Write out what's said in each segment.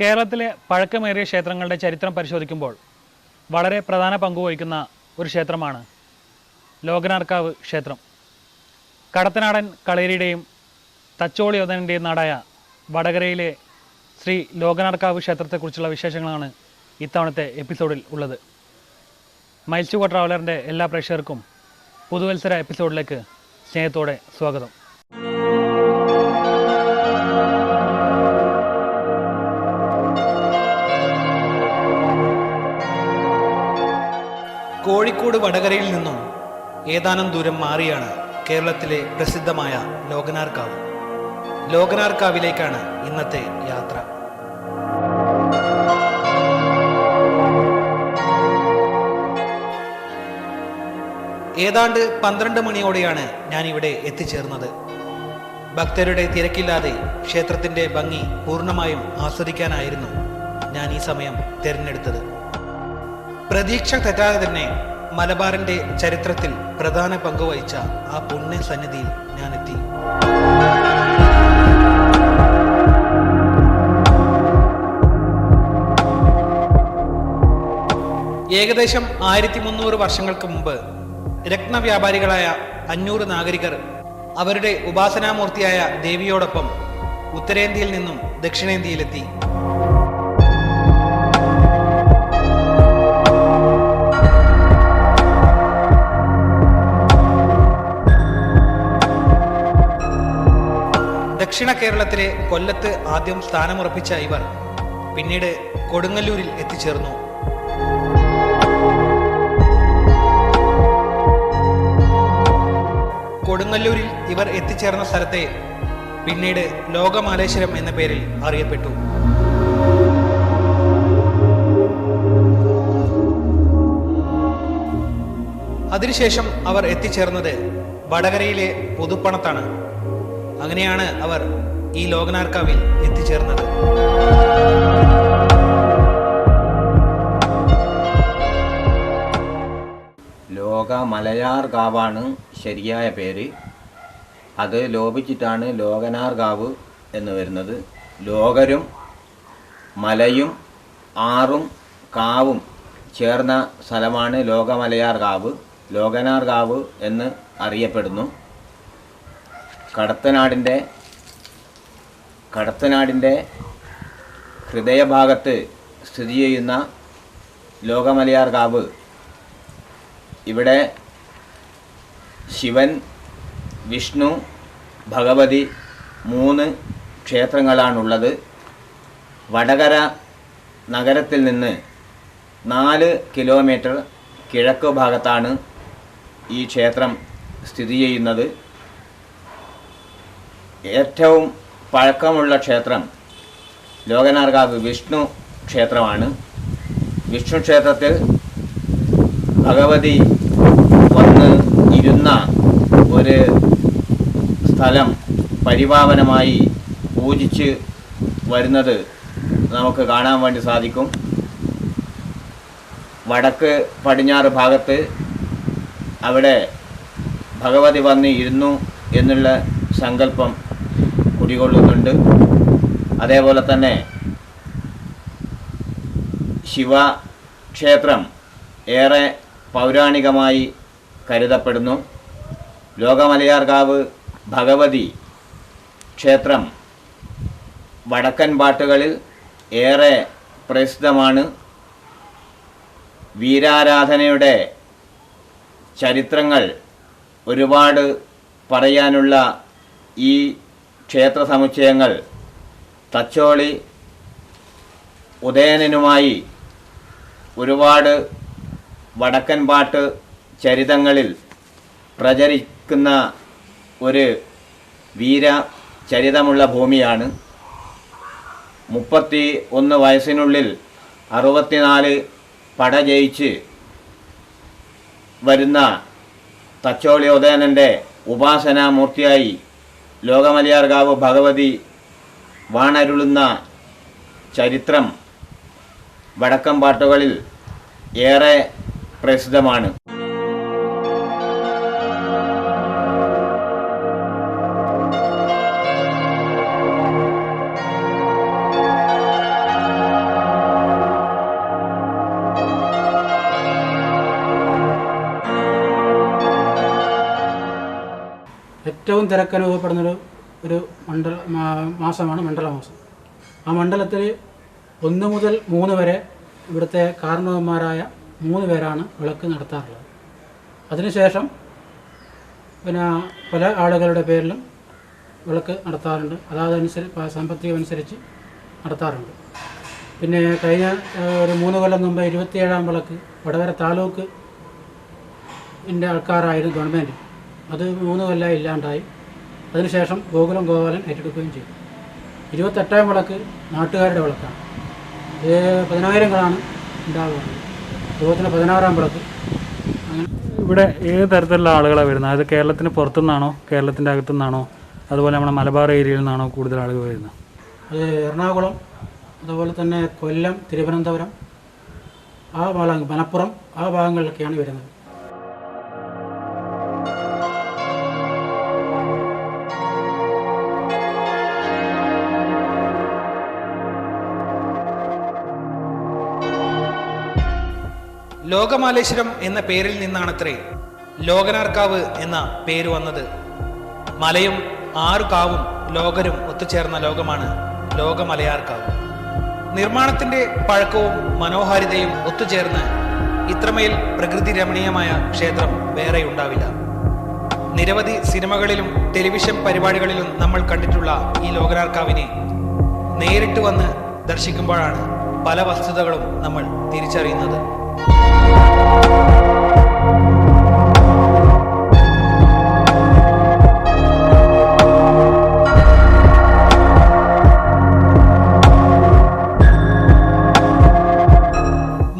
കേരളത്തിലെ പഴക്കമേറിയ ക്ഷേത്രങ്ങളുടെ ചരിത്രം പരിശോധിക്കുമ്പോൾ വളരെ പ്രധാന പങ്കുവഹിക്കുന്ന ഒരു ക്ഷേത്രമാണ് ലോകനാർക്കാവ് ക്ഷേത്രം. കടത്തനാടൻ കളേരിയുടെയും തച്ചോളി യോധനന്റെയും നാടായ വടകരയിലെ ശ്രീ ലോകനാർക്കാവ് ക്ഷേത്രത്തെക്കുറിച്ചുള്ള വിശേഷങ്ങളാണ് ഇത്തവണത്തെ എപ്പിസോഡിൽ ഉള്ളത്. മൈൽസുക ട്രാവലറിന്റെ എല്ലാ പ്രേക്ഷകർക്കും പുതുവത്സര എപ്പിസോഡിലേക്ക് സ്നേഹത്തോടെ സ്വാഗതം. കോഴിക്കോട് വടകരയിൽ നിന്നും ഏതാനും ദൂരം മാറിയാണ് കേരളത്തിലെ പ്രസിദ്ധമായ ലോകനാർക്കാവ്. ലോകനാർക്കാവിലേക്കാണ് ഇന്നത്തെ യാത്ര. ഏതാണ്ട് പന്ത്രണ്ട് മണിയോടെയാണ് ഞാൻ ഇവിടെ എത്തിച്ചേർന്നത്. ഭക്തരുടെ തിരക്കില്ലാതെ ക്ഷേത്രത്തിന്റെ ഭംഗി പൂർണമായും ആസ്വദിക്കാനായിരുന്നു ഞാൻ ഈ സമയം തിരഞ്ഞെടുത്തത്. പ്രതീക്ഷ തെറ്റാതെ തന്നെ മലബാറിന്റെ ചരിത്രത്തിൽ പ്രധാന പങ്കുവഹിച്ച ആ പുണ്യ സന്നിധിയിൽ ഞാൻ എത്തി ഏകദേശം ആയിരത്തി മുന്നൂറ് വർഷങ്ങൾക്ക് മുമ്പ് രത്നവ്യാപാരികളായ അഞ്ഞൂറ് നാഗരികർ അവരുടെ ഉപാസനാമൂർത്തിയായ ദേവിയോടൊപ്പം ഉത്തരേന്ത്യയിൽ നിന്നും ദക്ഷിണേന്ത്യയിലെത്തി. ദക്ഷിണ കേരളത്തിലെ കൊല്ലത്ത് ആദ്യം സ്ഥാനമുറപ്പിച്ച ഇവർ പിന്നീട് കൊടുങ്ങല്ലൂരിൽ എത്തിച്ചേർന്നു. കൊടുങ്ങല്ലൂരിൽ ഇവർ എത്തിച്ചേർന്ന സ്ഥലത്തെ പിന്നീട് ലോകമാലേശ്വരം എന്ന പേരിൽ അറിയപ്പെട്ടു. അതിനുശേഷം അവർ എത്തിച്ചേർന്നത് വടകരയിലെ പുതുപ്പണത്താണ്. അങ്ങനെയാണ് അവർ ഈ ലോകനാർക്കാവിൽ എത്തിച്ചേർന്നത്. ലോക മലയാർ കാവാണ് ശരിയായ പേര്. അത് ലോപിച്ചിട്ടാണ് ലോകനാർ കാവ് എന്ന് വരുന്നത്. ലോകരും മലയും ആറും കാവും ചേർന്ന സ്ഥലമാണ് ലോകമലയാർ കാവ്. ലോകനാർ കാവ് എന്ന് അറിയപ്പെടുന്നു. കടത്തനാടിന്റെ കടത്തനാടിന്റെ ഹൃദയഭാഗത്ത് സ്ഥിതി ചെയ്യുന്ന ലോകമലയാർ കാവ്. ഇവിടെ ശിവൻ വിഷ്ണു ഭഗവതി മൂന്ന് ക്ഷേത്രങ്ങളാണുള്ളത്. വടകര നഗരത്തിൽ നിന്ന് നാല് കിലോമീറ്റർ കിഴക്ക് ഭാഗത്താണ് ഈ ക്ഷേത്രം സ്ഥിതി ചെയ്യുന്നത്. ഏറ്റവും പഴക്കമുള്ള ക്ഷേത്രം ലോകനാർകാവ് വിഷ്ണു ക്ഷേത്രമാണ്. വിഷ്ണു ക്ഷേത്രത്തിൽ ഭഗവതി വന്ന് ഇരുന്ന ഒരു സ്ഥലം പരിപാവനമായി പൂജിച്ച് വരുന്നത് നമുക്ക് കാണാൻ വേണ്ടി സാധിക്കും. വടക്ക് പടിഞ്ഞാറ് ഭാഗത്ത് അവിടെ ഭഗവതി വന്ന് ഇരുന്നു എന്നുള്ള സങ്കല്പം കുടികൊള്ളുന്നുണ്ട്. അതേപോലെ തന്നെ ശിവ ക്ഷേത്രം ഏറെ പൗരാണികമായി കരുതപ്പെടുന്നു. ലോകമലയാർകാവ് ഭഗവതി ക്ഷേത്രം വടക്കൻ പാട്ടുകളിൽ ഏറെ പ്രസിദ്ധമാണ്. വീരാരാധനയുടെ ചരിത്രങ്ങൾ ഒരുപാട് പറയാനുള്ള ഈ ക്ഷേത്ര സമുച്ചയങ്ങൾ തച്ചോളി ഉദയനനുമായി ഒരുപാട് വടക്കൻ പാട്ട് ചരിതങ്ങളിൽ പ്രചരിക്കുന്ന ഒരു വീര ചരിതമുള്ള ഭൂമിയാണ്. മുപ്പത്തി ഒന്ന് വയസ്സിനുള്ളിൽ അറുപത്തിനാല് പട ജയിച്ച് വരുന്ന തച്ചോളി ഉദയനന്റെ ഉപാസനാമൂർത്തിയായി ലോകമലയാർകാവ് ഭഗവതി വാണരുളുന്ന ചരിത്രം വടക്കം പാട്ടുകളിൽ ഏറെ പ്രസിദ്ധമാണ്. ഏറ്റവും തിരക്കനുഭവപ്പെടുന്നൊരു ഒരു മണ്ഡല മാസമാണ് മണ്ഡല മാസം ആ മണ്ഡലത്തിൽ ഒന്ന് മുതൽ മൂന്ന് വരെ ഇവിടുത്തെ കാരണവന്മാരായ മൂന്ന് പേരാണ് വിളക്ക് നടത്താറുള്ളത്. അതിനുശേഷം പിന്നെ പല ആളുകളുടെ പേരിലും വിളക്ക് നടത്താറുണ്ട്. അതാതനുസരിച്ച് സാമ്പത്തികം അനുസരിച്ച് നടത്താറുണ്ട്. പിന്നെ കഴിഞ്ഞ ഒരു മൂന്ന് കൊല്ലം മുമ്പ് ഇരുപത്തിയേഴാം വിളക്ക് വടകര താലൂക്ക് ഇന്റെ ആൾക്കാരായിരുന്നു ഗവൺമെന്റ്. അത് മൂന്ന് കൊല്ലം ഇല്ലാണ്ടായി. അതിനുശേഷം ഗോകുലം ഗോപാലൻ ഏറ്റെടുക്കുകയും ചെയ്തു. ഇരുപത്തെട്ടാം വിളക്ക് നാട്ടുകാരുടെ വിളക്കാണ്. ഇത് പതിനായിരങ്ങളാണ് ഉണ്ടാകുന്നത് അതുപോലെ പതിനാറാം വിളക്ക്. അങ്ങനെ ഇവിടെ ഏത് തരത്തിലുള്ള ആളുകളാണ് വരുന്നത്? അത് കേരളത്തിന് പുറത്തുനിന്നാണോ കേരളത്തിന്റെ അകത്തുനിന്നാണോ? അതുപോലെ നമ്മുടെ മലബാർ ഏരിയയിൽ നിന്നാണോ കൂടുതൽ ആളുകൾ വരുന്നത്? അത് എറണാകുളം അതുപോലെ തന്നെ കൊല്ലം തിരുവനന്തപുരം ആ ഭാഗം മലപ്പുറം ആ ഭാഗങ്ങളിലൊക്കെയാണ് വരുന്നത്. ലോകമാലേശ്വരം എന്ന പേരിൽ നിന്നാണത്രേ ലോകനാർക്കാവ് എന്ന പേര് വന്നത്. മലയും ആറു കാവും ലോകരും ഒത്തുചേർന്ന ലോകമാണ് ലോകമലയാർക്കാവ്. നിർമ്മാണത്തിന്റെ പഴക്കവും മനോഹാരിതയും ഒത്തുചേർന്ന് ഇത്രമേൽ പ്രകൃതി രമണീയമായ ക്ഷേത്രം വേറെ ഉണ്ടാവില്ല. നിരവധി സിനിമകളിലും ടെലിവിഷൻ പരിപാടികളിലും നമ്മൾ കണ്ടിട്ടുള്ള ഈ ലോകനാർക്കാവിനെ നേരിട്ട് വന്ന് ദർശിക്കുമ്പോഴാണ് പല വസ്തുതകളും നമ്മൾ തിരിച്ചറിയുന്നത്.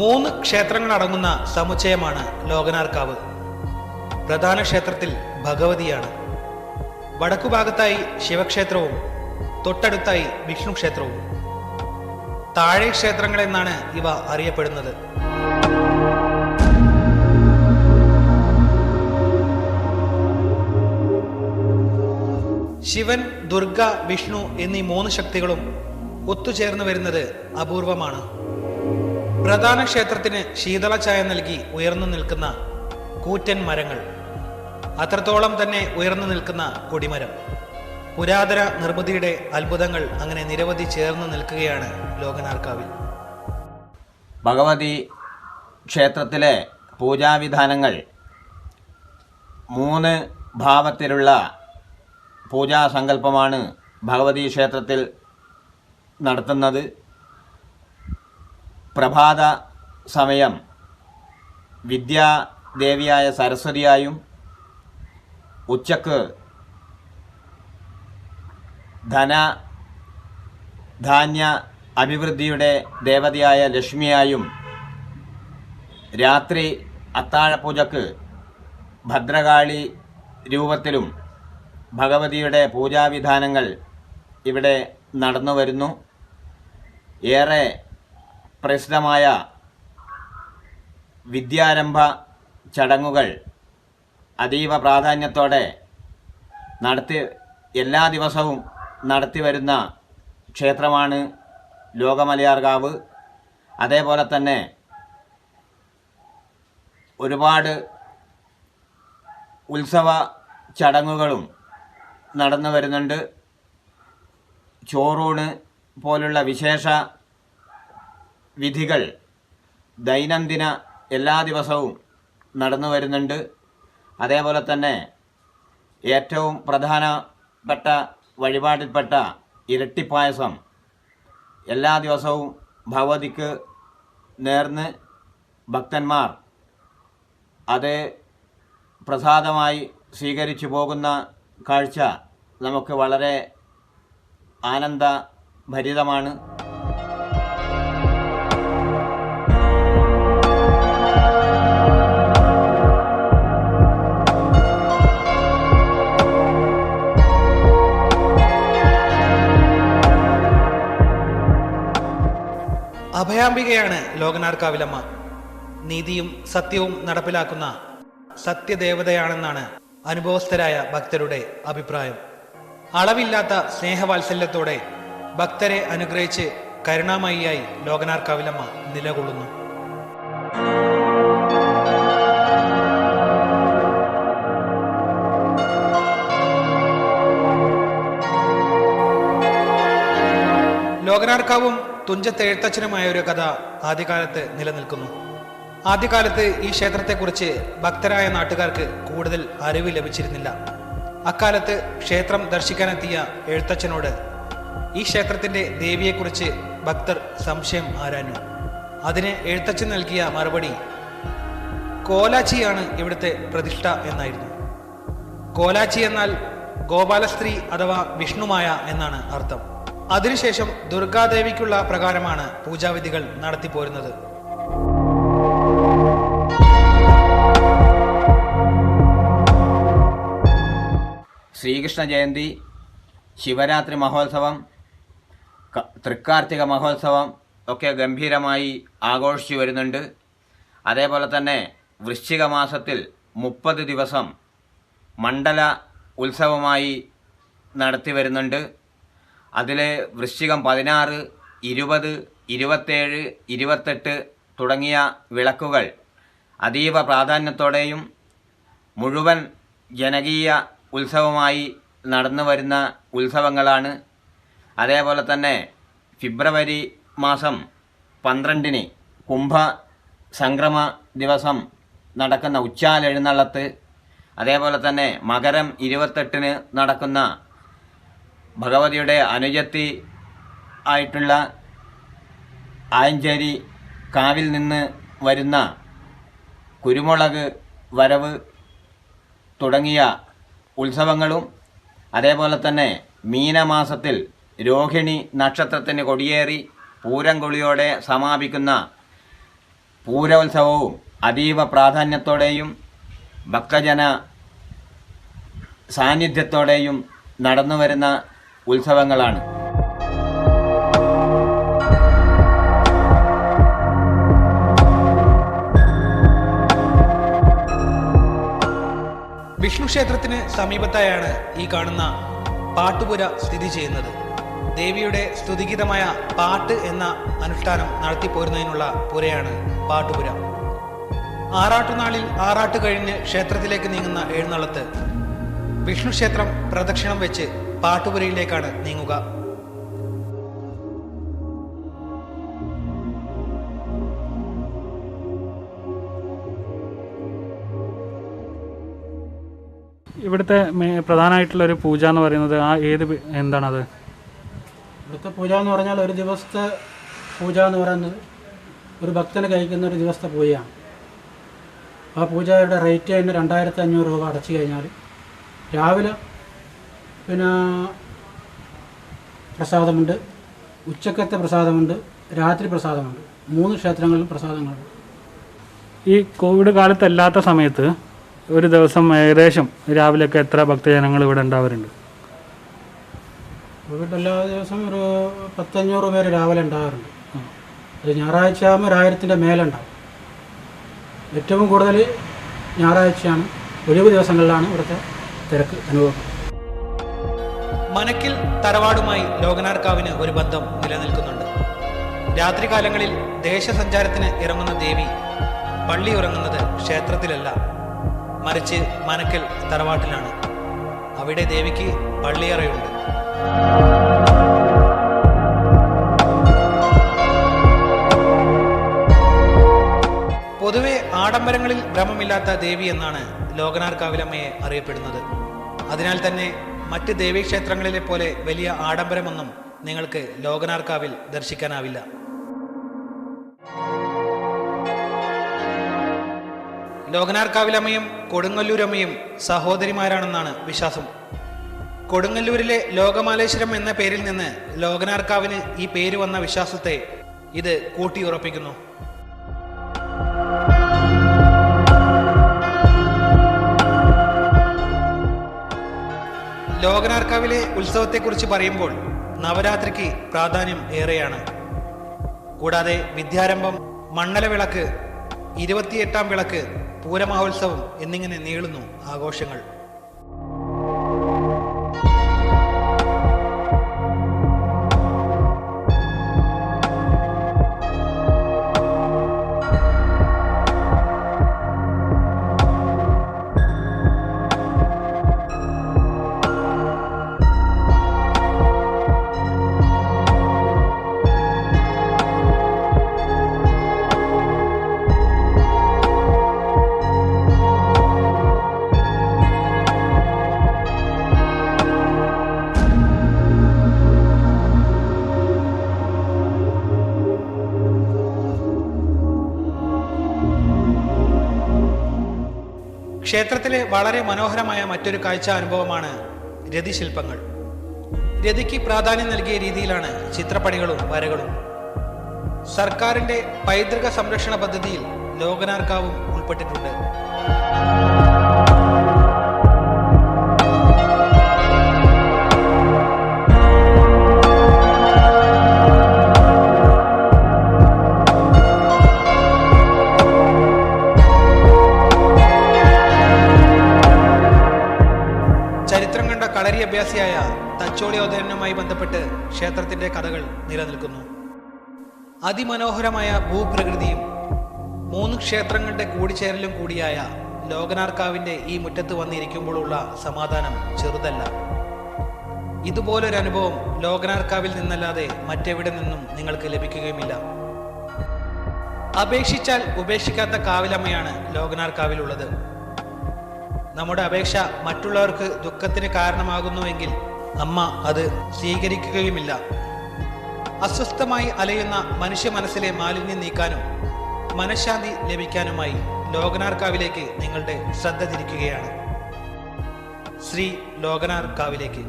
മൂന്ന് ക്ഷേത്രങ്ങൾ അടങ്ങുന്ന സമുച്ചയമാണ് ലോകനാർക്കാവ്. പ്രധാന ക്ഷേത്രത്തിൽ ഭഗവതിയാണ്. വടക്കുഭാഗത്തായി ശിവക്ഷേത്രവും തൊട്ടടുത്തായി വിഷ്ണു ക്ഷേത്രവും. താഴെ ക്ഷേത്രങ്ങൾ എന്നാണ് ഇവ അറിയപ്പെടുന്നത്. ശിവൻ ദുർഗ വിഷ്ണു എന്നീ മൂന്ന് ശക്തികളും ഒത്തുചേർന്ന് വരുന്നത് അപൂർവമാണ്. പ്രധാന ക്ഷേത്രത്തിന് ശീതളഛായ നൽകി ഉയർന്നു നിൽക്കുന്ന കൂറ്റൻ മരങ്ങൾ അത്രത്തോളം തന്നെ ഉയർന്നു നിൽക്കുന്ന കൊടിമരം. പുരാതന നിർമ്മിതിയുടെ അത്ഭുതങ്ങൾ അങ്ങനെ നിരവധി ചേർന്ന് നിൽക്കുകയാണ് ലോകനാർക്കാവിൽ. ഭഗവതി ക്ഷേത്രത്തിലെ പൂജാവിധാനങ്ങൾ മൂന്ന് ഭാവത്തിലുള്ള പൂജാസങ്കല്പമാണ് ഭഗവതി ക്ഷേത്രത്തിൽ നടത്തുന്നത്. പ്രഭാത സമയം വിദ്യാദേവിയായ സരസ്വതിയായും ഉച്ചയ്ക്ക് ധന ധാന്യ അഭിവൃദ്ധിയുടെ ദേവതയായ ലക്ഷ്മിയായും രാത്രി അത്താഴപൂജക്ക് ഭദ്രകാളി രൂപത്തിലും ഭഗവതിയുടെ പൂജാവിധാനങ്ങൾ ഇവിടെ നടന്നു വരുന്നു. ഏറെ പ്രസിദ്ധമായ വിദ്യാരംഭ ചടങ്ങുകൾ അതീവ പ്രാധാന്യത്തോടെ നടത്തി എല്ലാ ദിവസവും നടത്തി വരുന്ന ക്ഷേത്രമാണ് ലോകമലയാർകാവ് അതേപോലെ തന്നെ ഒരുപാട് ഉത്സവ ചടങ്ങുകളും നടന്നു വരുന്നുണ്ട്. ചോറൂണ് പോലുള്ള വിശേഷ വിധികൾ ദൈനംദിന എല്ലാ ദിവസവും നടന്നു വരുന്നുണ്ട്. അതേപോലെ തന്നെ ഏറ്റവും പ്രധാനപ്പെട്ട വഴിപാടിൽപ്പെട്ട ഇരട്ടിപ്പായസം എല്ലാ ദിവസവും ഭഗവതിക്ക് നേർന്ന് ഭക്തന്മാർ അത് പ്രസാദമായി സ്വീകരിച്ചു പോകുന്ന കാഴ്ച നമുക്ക് വളരെ ആനന്ദഭരിതമാണ്. അഭയാംബികയാണ് ലോകനാർക്കാവിലമ്മ. നീതിയും സത്യവും നടപ്പിലാക്കുന്ന സത്യദേവതയാണെന്നാണ് അനുഭവസ്ഥരായ ഭക്തരുടെ അഭിപ്രായം. അളവില്ലാത്ത സ്നേഹവാത്സല്യത്തോടെ ഭക്തരെ അനുഗ്രഹിച്ച് കരുണാമയിയായി ലോകനാർ കവിലമ്മ നിലകൊള്ളുന്നു. ലോകനാർക്കാവും തുഞ്ചത്തെഴുത്തച്ഛനുമായ ഒരു കഥ ആദ്യകാലത്ത് നിലനിൽക്കുന്നു. ആദ്യകാലത്ത് ഈ ക്ഷേത്രത്തെക്കുറിച്ച് ഭക്തരായ നാട്ടുകാർക്ക് കൂടുതൽ അറിവ് ലഭിച്ചിരുന്നില്ല. അക്കാലത്ത് ക്ഷേത്രം ദർശിക്കാനെത്തിയ എഴുത്തച്ഛനോട് ഈ ക്ഷേത്രത്തിന്റെ ദേവിയെക്കുറിച്ച് ഭക്തർ സംശയം ആരാഞ്ഞു. അതിന് എഴുത്തച്ഛൻ നൽകിയ മറുപടി കോലാച്ചിയാണ് ഇവിടുത്തെ പ്രതിഷ്ഠ എന്നായിരുന്നു. കോലാച്ചി എന്നാൽ ഗോപാലസ്ത്രീ അഥവാ വിഷ്ണുമായ എന്നാണ് അർത്ഥം. അതിനുശേഷം ദുർഗാദേവിക്കുള്ള പ്രകാരമാണ് പൂജാവിധികൾ നടത്തിപ്പോരുന്നത്. ശ്രീകൃഷ്ണ ജയന്തി ശിവരാത്രി മഹോത്സവം തൃക്കാർത്തിക മഹോത്സവം ഒക്കെ ഗംഭീരമായി ആഘോഷിച്ചു വരുന്നുണ്ട്. അതേപോലെ തന്നെ വൃശ്ചിക മാസത്തിൽ മുപ്പത് ദിവസം മണ്ഡല ഉത്സവമായി നടത്തി വരുന്നുണ്ട്. അതിൽ വൃശ്ചികം പതിനാറ് ഇരുപത് ഇരുപത്തേഴ് ഇരുപത്തെട്ട് തുടങ്ങിയ വിളക്കുകൾ അതീവ പ്രാധാന്യത്തോടെയും മുഴുവൻ ജനകീയ ഉത്സവമായി നടന്നു വരുന്ന ഉത്സവങ്ങളാണ്. അതേപോലെ തന്നെ ഫെബ്രുവരി മാസം പന്ത്രണ്ടിന് കുംഭ സംക്രമ ദിവസം നടക്കുന്ന ഉച്ചാലെഴുന്നള്ളത്ത് അതേപോലെ തന്നെ മകരം ഇരുപത്തെട്ടിന് നടക്കുന്ന ഭഗവതിയുടെ അനുജത്തി ആയിട്ടുള്ള ആയഞ്ചേരി കാവിൽ നിന്ന് വരുന്ന കുരുമുളക് വരവ് തുടങ്ങിയ ഉത്സവങ്ങളും അതേപോലെ തന്നെ മീനമാസത്തിൽ രോഹിണി നക്ഷത്രത്തിന് കൊടിയേറി പൂരംകുളിയോടെ സമാപിക്കുന്ന പൂരോത്സവവും അതീവ പ്രാധാന്യത്തോടെയും ഭക്തജന സാന്നിധ്യത്തോടെയും നടന്നു വരുന്ന ഉത്സവങ്ങളാണ്. വിഷ്ണു ക്ഷേത്രത്തിന് സമീപത്തായാണ് ഈ കാണുന്ന പാട്ടുപുര സ്ഥിതി ചെയ്യുന്നത്. ദേവിയുടെ സ്തുതിഗീതമായ പാട്ട് എന്ന അനുഷ്ഠാനം നടത്തിപ്പോരുന്നതിനുള്ള പുരയാണ് പാട്ടുപുര. ആറാട്ടുനാളിൽ ആറാട്ട് കഴിഞ്ഞ് ക്ഷേത്രത്തിലേക്ക് നീങ്ങുന്ന എഴുന്നള്ളത്ത് വിഷ്ണു ക്ഷേത്രം പ്രദക്ഷിണം വെച്ച് പാട്ടുപുരയിലേക്കാണ് നീങ്ങുക. ഇവിടുത്തെ പ്രധാനമായിട്ടുള്ള ഒരു പൂജ എന്ന് പറയുന്നത് ആ ഏത് എന്താണത്? ഇവിടുത്തെ പൂജ എന്ന് പറഞ്ഞാൽ ഒരു ദിവസത്തെ പൂജ എന്ന് പറയുന്നത് ഒരു ഭക്തന് കഴിക്കുന്ന ഒരു ദിവസത്തെ പൂജയാണ്. ആ പൂജയുടെ റേറ്റ് തന്നെ രണ്ടായിരത്തി അഞ്ഞൂറ് രൂപ അടച്ചു കഴിഞ്ഞാൽ രാവിലെ പിന്നെ പ്രസാദമുണ്ട് ഉച്ചക്കത്തെ പ്രസാദമുണ്ട് രാത്രി പ്രസാദമുണ്ട്. മൂന്ന് ക്ഷേത്രങ്ങളിലും പ്രസാദങ്ങളുണ്ട്. ഈ കോവിഡ് കാലത്തല്ലാത്ത സമയത്ത് ഒരു ദിവസം ഏകദേശം രാവിലെ ഒക്കെ എത്ര ഭക്തജനങ്ങൾ ഇവിടെ ഉണ്ടാവാറുണ്ട്? ഇവിടെ എല്ലാ ദിവസവും ഒരു പത്തഞ്ഞൂറ് പേര് രാവിലെ ഉണ്ടാകാറുണ്ട്. അത് ഞായറാഴ്ച ആകുമ്പോൾ ഒരായിരത്തിന്റെ മേലെ മേലുണ്ടാവും ഏറ്റവും കൂടുതൽ ഞായറാഴ്ചയാണ് ഒഴിവ് ദിവസങ്ങളിലാണ് ഇവിടുത്തെ തിരക്ക് അനുഭവം. മനക്കിൽ തറവാടുമായി ലോകനാർക്കാവിന് ഒരു ബന്ധം നിലനിൽക്കുന്നുണ്ട്. രാത്രികാലങ്ങളിൽ ദേശസഞ്ചാരത്തിന് ഇറങ്ങുന്ന ദേവി പള്ളി ഉറങ്ങുന്നത് ക്ഷേത്രത്തിലല്ല മറിച്ച് മനക്കൽ തറവാട്ടിലാണ്. അവിടെ ദേവിക്ക് പള്ളിയറയുണ്ട്. പൊതുവെ ആഡംബരങ്ങളിൽ ഭ്രമമില്ലാത്ത ദേവി എന്നാണ് ലോകനാർ കാവിലമ്മയെ അറിയപ്പെടുന്നത്. അതിനാൽ തന്നെ മറ്റ് ദേവീക്ഷേത്രങ്ങളിലെ പോലെ വലിയ ആഡംബരമൊന്നും നിങ്ങൾക്ക് ലോകനാർക്കാവിൽ ദർശിക്കാനാവില്ല. ലോകനാർക്കാവിലമ്മയും കൊടുങ്ങല്ലൂരമ്മയും സഹോദരിമാരാണെന്നാണ് വിശ്വാസം. കൊടുങ്ങല്ലൂരിലെ ലോകമാലേശ്വരം എന്ന പേരിൽ നിന്ന് ലോകനാർക്കാവിന് ഈ പേര് വന്ന വിശ്വാസത്തെ ഇത് കൂട്ടിയുറപ്പിക്കുന്നു. ലോകനാർക്കാവിലെ ഉത്സവത്തെക്കുറിച്ച് പറയുമ്പോൾ നവരാത്രിക്ക് പ്രാധാന്യം ഏറെയാണ്. കൂടാതെ വിദ്യാരംഭം മണ്ഡല വിളക്ക് ഇരുപത്തിയെട്ടാം വിളക്ക് പൂരമഹോത്സവം എന്നിങ്ങനെ നീളുന്നു ആഘോഷങ്ങൾ. ക്ഷേത്രത്തിലെ വളരെ മനോഹരമായ മറ്റൊരു കാഴ്ച അനുഭവമാണ് രതിശില്പങ്ങൾ. രതിക്ക് പ്രാധാന്യം നൽകിയ രീതിയിലാണ് ചിത്രപ്പണികളും വരകളും. സർക്കാരിന്റെ പൈതൃക സംരക്ഷണ പദ്ധതിയിൽ ലോകനാർക്കാവും ഉൾപ്പെട്ടിട്ടുണ്ട്. കളരി അഭ്യാസിയായ തച്ചോളിയോദയനുമായി ബന്ധപ്പെട്ട് ക്ഷേത്രത്തിന്റെ കഥകൾ നിലനിൽക്കുന്നു. അതിമനോഹരമായ ഭൂപ്രകൃതിയും മൂന്ന് ക്ഷേത്രങ്ങളുടെ കൂടിച്ചേരലും കൂടിയായ ലോകനാർക്കാവിന്റെ ഈ മുറ്റത്ത് വന്നിരിക്കുമ്പോഴുള്ള സമാധാനം ചെറുതല്ല. ഇതുപോലൊരു അനുഭവം ലോകനാർക്കാവിൽ നിന്നല്ലാതെ മറ്റെവിടെ നിന്നും നിങ്ങൾക്ക് ലഭിക്കുകയുമില്ല. അപേക്ഷിച്ചാൽ ഉപേക്ഷിക്കാത്ത കാവിലമ്മയാണ് ലോകനാർക്കാവിലുള്ളത്. നമ്മുടെ അപേക്ഷ മറ്റുള്ളവർക്ക് ദുഃഖത്തിന് കാരണമാകുന്നുവെങ്കിൽ അമ്മ അത് സ്വീകരിക്കുകയുമില്ല. അസ്വസ്ഥമായി അലയുന്ന മനുഷ്യ മനസ്സിലെ മാലിന്യം നീക്കാനും മനഃശാന്തി ലഭിക്കാനുമായി ലോകനാർ കാവിലേക്ക് നിങ്ങളുടെ ശ്രദ്ധ തിരിക്കുകയാണ്. ശ്രീ ലോകനാർ കാവിലേക്ക്